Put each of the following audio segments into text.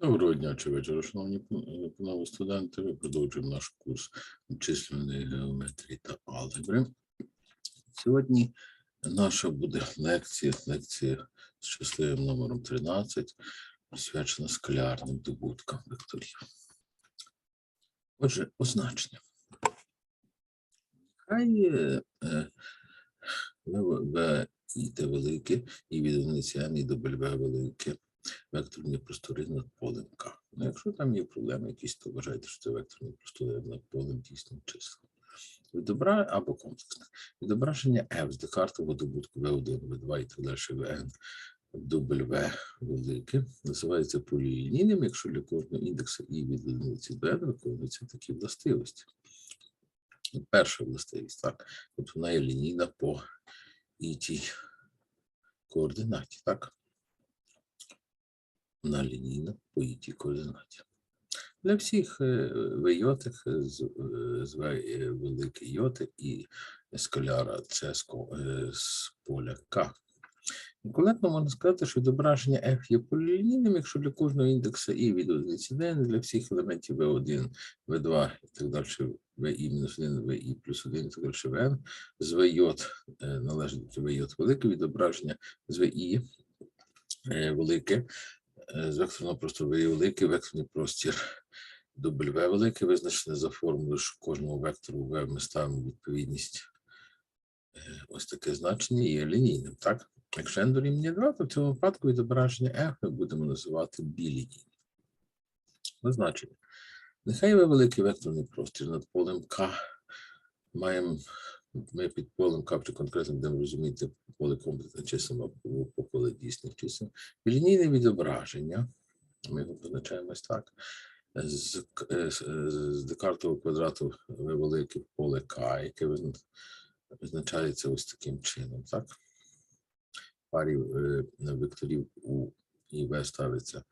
Доброго дня чи вечора, шановні пан- панове студенти. Ми продовжуємо наш курс обчисленої геометрії та алгебри. Сьогодні наша буде лекція, лекція з щасливим номером 13, присвячена скалярним добуткам векторів. Отже, означення. Хай е, е, В, В і Т велике, і від одиниці і В велике векторні простори над полем К. Ну, якщо там є проблеми якісь, то вважайте, що це векторні простори над полем дійсним числом. Відобра... або комплексне. Відображення F з декартового добутку V1, V2 і так далі Vn W велике називається полілінійним, якщо для кожного індексу і від одиниці до n виконуються такі властивості. Перша властивість, так, от вона є лінійна по і тій координаті, так? На лінійно по її координаті. Для всіх е, вийотих з, е, з е, великої йоти і скаляра це з, з поля К. І можна сказати, що відображення F є полілінійним, якщо для кожного індекса і від одиниці n, для всіх елементів V1, V2 і так далі, VI-1, VI плюс 1 і так далі, Vn, з VJ належить до VJ велике відображення, з VI велике, з векторного простору V великий векторний простір W великий визначений за формулою, що кожному вектору V ми ставимо відповідність е, ось таке значення є лінійним, так? Якщо n дорівнює 2, то в цьому випадку відображення F ми будемо називати білінійним. Значення. Нехай V великий векторний простір над полем К. Маємо ми під полем К вже конкретно будемо розуміти поле комплексних чисел або по поле дійсних чисел. Лінійне відображення, ми його позначаємо так. З, е, е, з декартового квадрату В велике поле К, яке визначається ось таким чином, так? Парі е, векторів У і В ставиться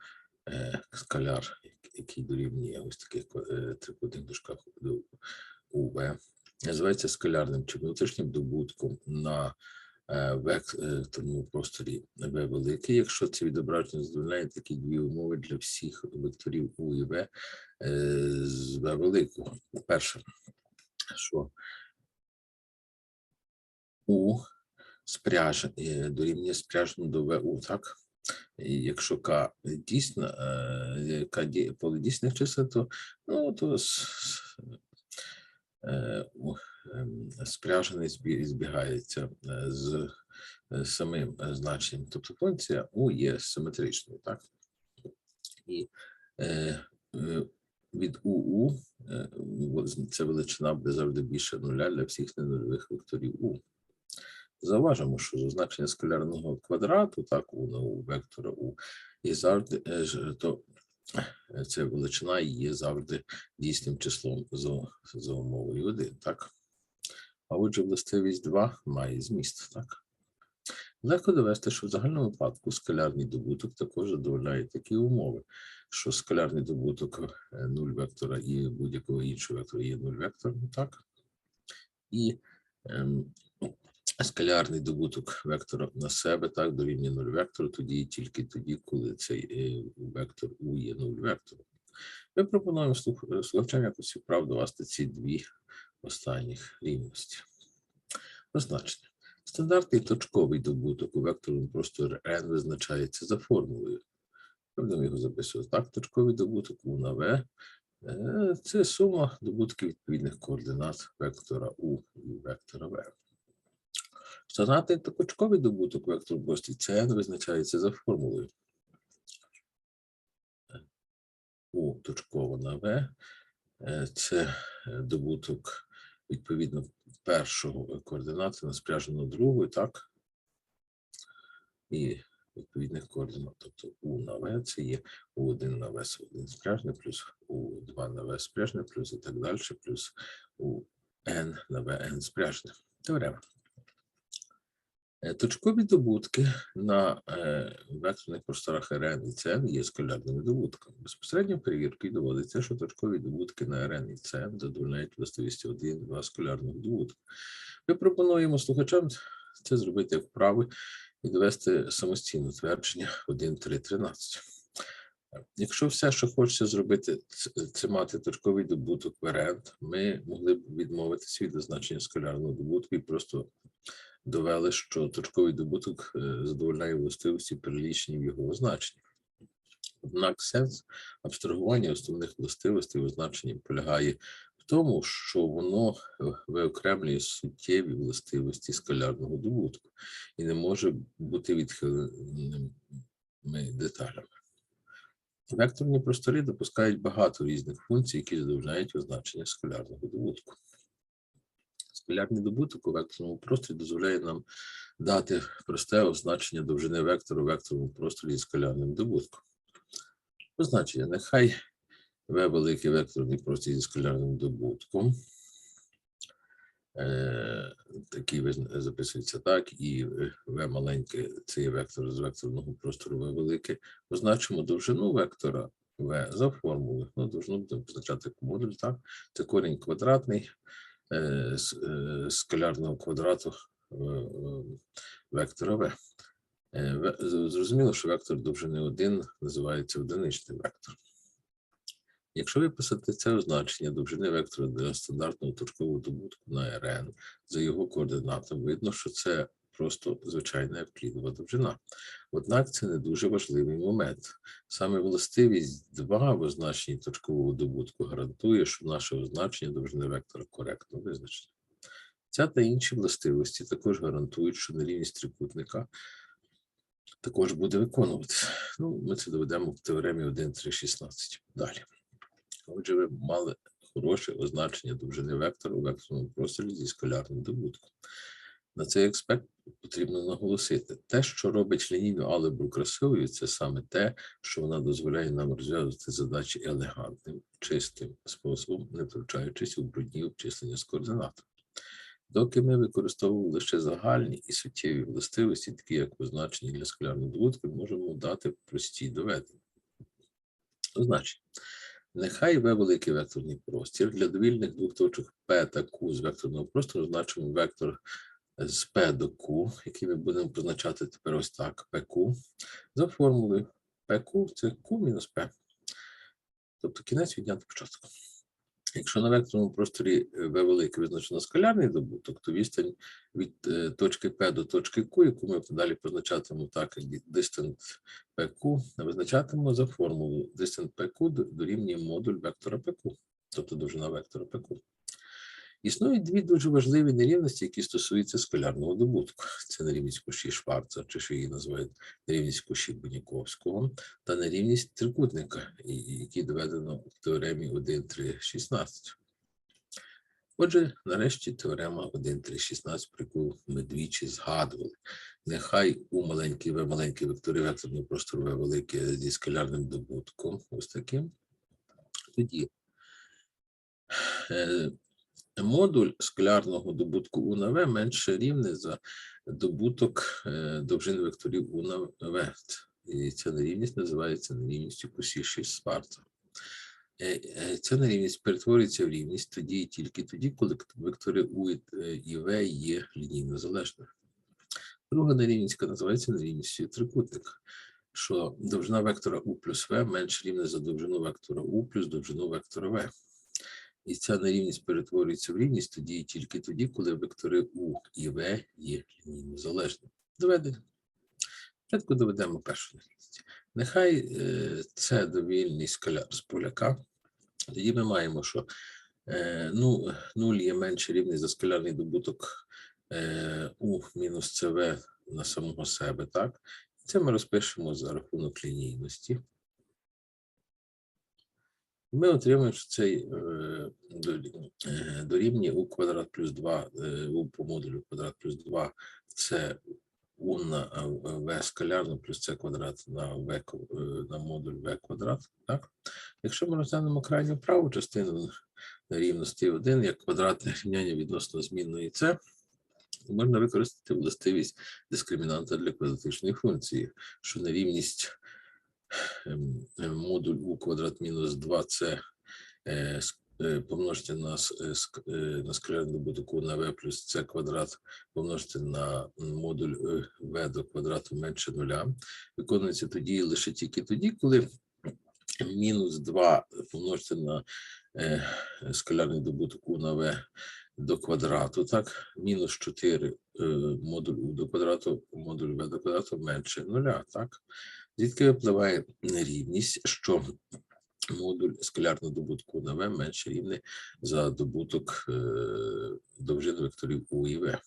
е, скаляр, який дорівнює ось таких е, трикутних дужках УВ називається скалярним чи внутрішнім добутком на е, векторному просторі В великий, якщо це відображення задовольняє такі дві умови для всіх векторів У і В е, з В великого. Перше, що У спряж е, дорівнює спряжено до ВУ, так? І якщо К дійсно, е, К поле дійсних чисел, то, ну, то е, ем, спряжений збі- збігається е, з е, самим значенням. Тобто функція У є симетричною, так? І від УУ це величина буде завжди більше нуля для всіх ненульових векторів У. Зауважимо, що за значення скалярного квадрату, так, у, ну, у вектора У, і завжди то е, це величина є завжди дійсним числом за, за умовою 1, так? А отже, властивість 2 має зміст, так? Легко довести, що в загальному випадку скалярний добуток також задовольняє такі умови, що скалярний добуток е, нуль вектора і будь-якого іншого вектора є нуль вектором, так? І ем, скалярний добуток вектора на себе так дорівнює нуль вектору, тоді і тільки тоді, коли цей е, вектор У є нуль вектором. Ми пропонуємо е, слухачам якось вправдувати ці дві останніх рівності. Позначення. Стандартний точковий добуток у векторному просторі n визначається за формулою. Будемо його записувати так. Точковий добуток У на В е, це сума добутків відповідних координат вектора У і вектора В. Стандартний точковий добуток вектору просторі Cn визначається за формулою. У точково на В е, це е, добуток відповідно першого координати на спряжену другою, так? І відповідних координат. Тобто У на В це є У1 на В з 1 спряжне, плюс У2 на В спряжне, плюс і так далі, плюс УН на ВН спряжне. Теорема. Е, Точкові добутки на е, векторних просторах РН і ЦН є скалярними добутками. Безпосередньо перевіркою доводиться, що точкові добутки на РН і ЦН задовольняють властивості 1 2 скалярних добуток. Ми пропонуємо слухачам це зробити як вправи і довести самостійно твердження 1, 3, 13. Якщо все, що хочеться зробити, це, мати точковий добуток варіант, ми могли б відмовитися від означення скалярного добутку і просто довели, що точковий добуток е, задовольняє властивості, перелічені в його означенні. Однак сенс абстрагування основних властивостей означення полягає в тому, що воно е, виокремлює суттєві властивості скалярного добутку і не може бути відхиленими деталями. Векторні простори допускають багато різних функцій, які задовольняють означення скалярного добутку. Скалярний добуток у векторному просторі дозволяє нам дати просте означення довжини вектору векторному просторі зі скалярним добутком. Позначення нехай В великий векторний простір зі скалярним добутком. Е, такий записується так, і В маленьке це є вектор з векторного простору В велике. Позначимо довжину вектора В за формулою. Ну, довжину будемо позначати модуль, так? Це корінь квадратний з скалярного квадрату е, е, вектора В. Е, ве- з- Зрозуміло, що вектор довжини 1 називається одиничний вектор. Якщо виписати це означення довжини вектора для стандартного точкового добутку на РН за його координатами, видно, що це просто звичайна евклідова довжина. Однак це не дуже важливий момент. Саме властивість 2 в означенні точкового добутку гарантує, що наше означення довжини вектора коректно визначено. Ця та інші властивості також гарантують, що нерівність трикутника також буде виконуватися. Ну, ми це доведемо в теоремі 1.3.16. Далі. Отже, ви мали хороше означення довжини вектора у векторному просторі зі скалярним добутком. На цей аспект потрібно наголосити. Те, що робить лінійну алгебру красивою, це саме те, що вона дозволяє нам розв'язувати задачі елегантним, чистим способом, не втручаючись у брудні обчислення з координатами. Доки ми використовували лише загальні і суттєві властивості, такі як означення для скалярної добутки, можемо дати прості доведення. Означення. Нехай В великий векторний простір для довільних двох точок P та Q з векторного простору значимо вектор з P до Q, який ми будемо позначати тепер ось так, PQ, за формулою PQ це Q мінус P. Тобто кінець відняти початку. Якщо на векторному просторі е, В великий визначено скалярний добуток, то відстань від е, точки P до точки Q, яку ми далі позначатимемо так, як distant PQ, визначатимемо за формулою distant PQ до- дорівнює модуль вектора PQ, тобто довжина вектора PQ. Існують дві дуже важливі нерівності, які стосуються скалярного добутку. Це нерівність кущі Шварца, чи що її називають нерівність кущі Буніковського, та нерівність трикутника, який доведено в теоремі 1.3.16. Отже, нарешті теорема 1.3.16, про яку ми двічі згадували. Нехай у маленький В маленький векторі векторного простору В велике зі скалярним добутком, ось таким. Тоді е, модуль скалярного добутку У на В менше рівне за добуток е, довжин векторів У на В. І ця нерівність називається нерівністю Кусіші Сварца. Е, е, Ця нерівність перетворюється в рівність тоді і тільки тоді, коли вектори У і В є лінійно залежними. Друга нерівність, називається нерівністю трикутника, що довжина вектора У плюс В менш рівна за довжину вектора У плюс довжину вектора В. І ця нерівність перетворюється в рівність тоді і тільки тоді, коли вектори У і В є лінійно залежними. Доведення. Спочатку доведемо першу нерівність. Нехай е, це довільний скаляр з поляка. Тоді ми маємо, що е, ну, 0 є менше рівний за скалярний добуток е, У мінус ЦВ на самого себе, так? Це ми розпишемо за рахунок лінійності. Ми отримаємо, що цей е, е, дорівнює у квадрат плюс 2, е, у по модулю квадрат плюс 2 це у на в скалярно плюс c квадрат на в на модуль v квадрат. Так? Якщо ми розглянемо крайню праву частину рівності 1 як квадратне рівняння відносно змінної то можна використати властивість дискримінанта для квадратичної функції, що нерівність модуль у квадрат мінус 2c е, с- е, помножити на, е, е, на скалярний добуток на v плюс c квадрат помножити на модуль е, v до квадрату менше нуля. Виконується тоді лише тільки тоді, коли мінус 2 помножити на е, скалярний добуток у на v до квадрату, так, мінус 4 е, модуль у до квадрату, модуль v до квадрату менше нуля, так. Звідки випливає нерівність, що модуль скалярного добутку на v менше рівний за добуток е, довжин векторів у і v.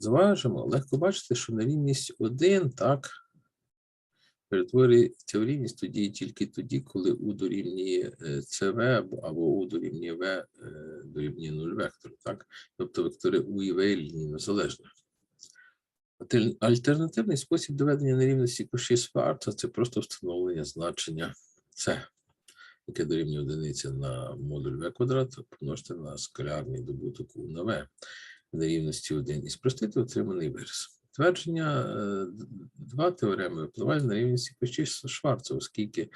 Зважимо, легко бачити, що нерівність 1, так, перетворюється в рівність тоді і тільки тоді, коли у дорівнює е, ЦВ або, або у дорівнює В е, дорівнює 0 вектору, так? Тобто вектори У і В лінійно залежні. Альтер- Альтернативний спосіб доведення нерівності коші Шварца – це просто встановлення значення С, яке дорівнює одиниці на модуль В квадрат, помножити на скалярний добуток У на В нерівності 1 і спростити отриманий вираз. Твердження е, д- два теореми впливають на рівність Кощі Шварца, оскільки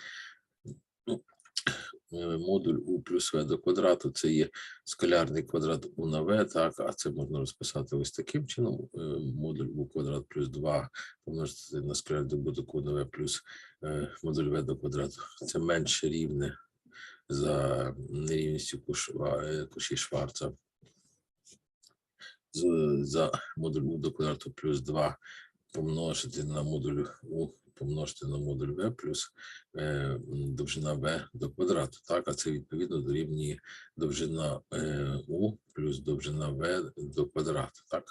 ну, е, модуль У плюс В до квадрату це є скалярний квадрат У на В, так, а це можна розписати ось таким чином. е, Модуль У квадрат плюс 2 помножити на скалярний добуток У на В плюс е, модуль В до квадрату. Це менше рівне за нерівністю е, Шварца за модуль У до квадрату плюс 2 помножити на модуль У помножити на модуль В плюс е, довжина В до квадрату. Так, а це відповідно дорівнює довжина е, У плюс довжина В до квадрату. Так.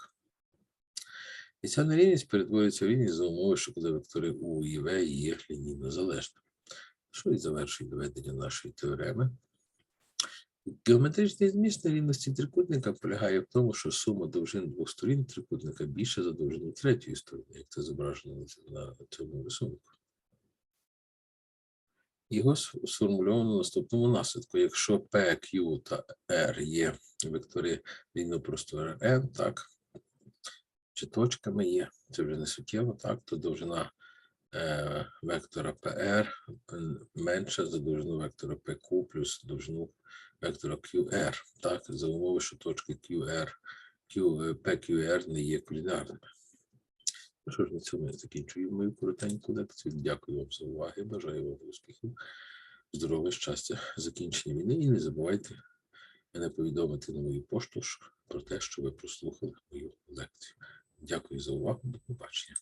І ця нерівність перетворюється в рівність за умови, що коли вектори У і В є лінійно залежними. Що і завершує доведення нашої теореми. Геометричний зміст нерівності трикутника полягає в тому, що сума довжин двох сторін трикутника більше за довжину третьої сторони, як це зображено на цьому рисунку. Його сформульовано в наступному наслідку. Якщо P, Q та R є вектори рівнопростора N, так, чи точками є, це вже не суттєво, так, то довжина вектора PR м, менша за довжину вектора PQ плюс довжину вектора QR, так, за умови, що точки QR, Q, е, PQR не є кулінарними. Ну що ж, на цьому я закінчую мою коротеньку лекцію. Дякую вам за увагу, бажаю вам успіхів, здоров'я, щастя, закінчення війни. І не забувайте мене повідомити на мою пошту про те, що ви прослухали мою лекцію. Дякую за увагу. До побачення.